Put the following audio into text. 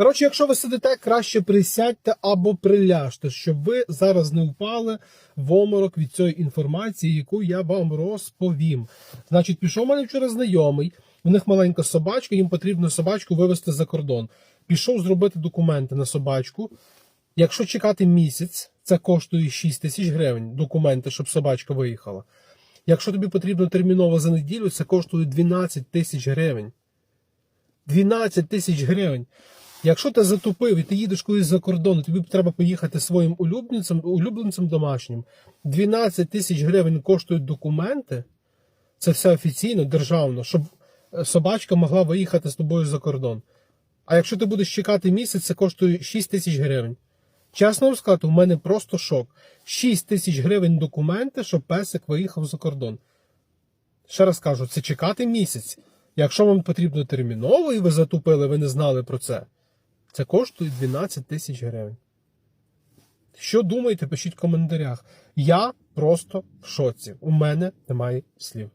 Коротше, якщо ви сидите, краще присядьте або приляжте, щоб ви зараз не впали в оморок від цієї інформації, яку я вам розповім. Значить, пішов мене вчора знайомий, у них маленька собачка, їм потрібно собачку вивезти за кордон. Пішов зробити документи на собачку. Якщо чекати місяць, це коштує 6 тисяч гривень документи, щоб собачка виїхала. Якщо тобі потрібно терміново за неділю, це коштує 12 тисяч гривень. 12 тисяч гривень. Якщо ти затупив і ти їдеш кудись за кордон, тобі треба поїхати своїм улюбленцем, улюбленцем домашнім. 12 тисяч гривень коштують документи. Це все офіційно, державно, щоб е, собачка могла виїхати з тобою за кордон. А якщо ти будеш чекати місяць, це коштує 6 тисяч гривень. Чесно вам сказати, у мене просто шок. 6 тисяч гривень документи, щоб песик виїхав за кордон. Ще раз кажу, це чекати місяць. Якщо вам потрібно терміново і ви затупили, ви не знали про це, це коштує 12 тисяч гривень. Що думаєте, пишіть в коментарях. Я просто в шоці. У мене немає слів.